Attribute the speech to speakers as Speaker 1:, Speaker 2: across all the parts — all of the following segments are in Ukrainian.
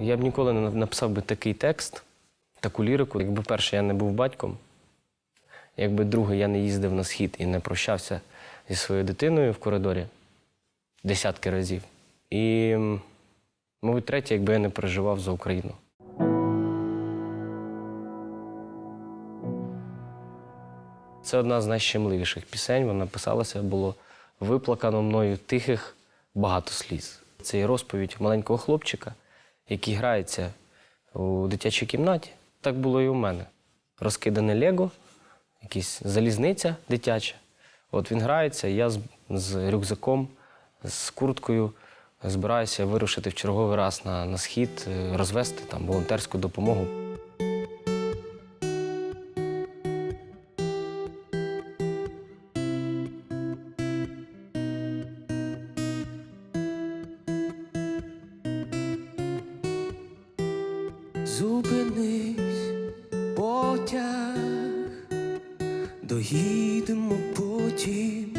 Speaker 1: Я б ніколи не написав би такий текст, таку лірику. Якби перше я не був батьком, якби друге я не їздив на схід і не прощався зі своєю дитиною в коридорі десятки разів. І, мабуть, третє, якби я не переживав за Україну. Це одна з найщемливіших пісень. Вона писалася, було виплакано мною тихих багато сліз. Це є розповідь маленького хлопчика, який грається у дитячій кімнаті. Так було і у мене. Розкидане Лего, якась залізниця дитяча. От він грається, і я з, з рюкзаком, з курткою збираюся вирушити в черговий раз на, на схід, е, розвести там волонтерську допомогу.
Speaker 2: Зупинись, потяг, доїдемо потім,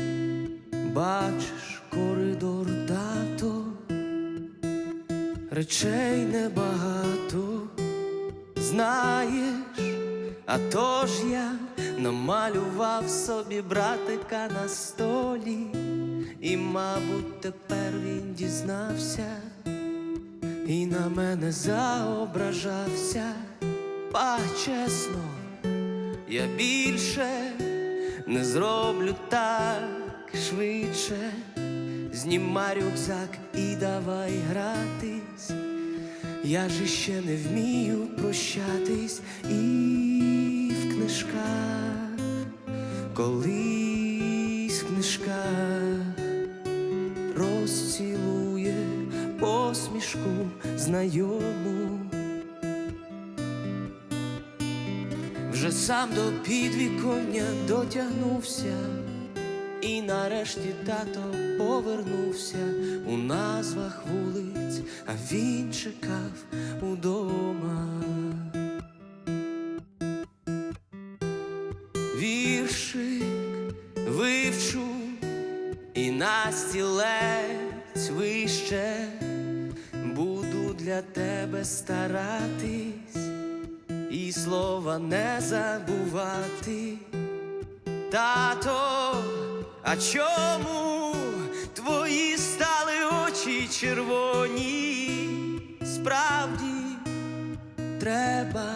Speaker 2: бачиш коридор тато, речей небагато, знаєш, а то ж я намалював собі братика на столі, і, мабуть, тепер він дізнався і на мене заображався, а чесно, я більше не зроблю так швидше. Знімай рюкзак і давай гратись. Я ж іще не вмію прощатись і в книжках, колись посмішку знайому. Вже сам до підвіконня дотягнувся, і нарешті тато повернувся у назвах вулиць, а він чекав удома. Віршик вивчу і на стілець вище для тебе старатись і слова не забувати. Тато, а чому твої стали очі червоні? Справді треба,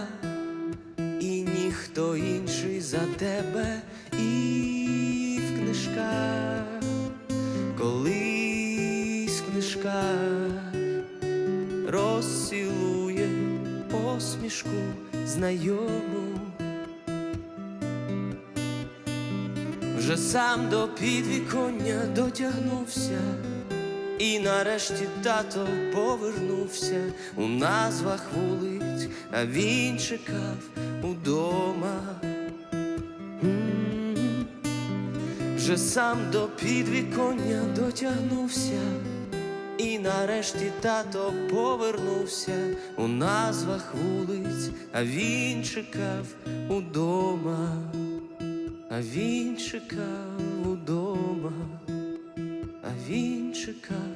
Speaker 2: і ніхто інший за тебе і в книжках, розцілує посмішку знайому. Вже сам до підвіконня дотягнувся, і нарешті тато повернувся у назвах вулиць, а він чекав удома. Вже сам до підвіконня дотягнувся, і нарешті тато повернувся у назвах вулиць, а він чекав удома, а він чекав удома, а він чекав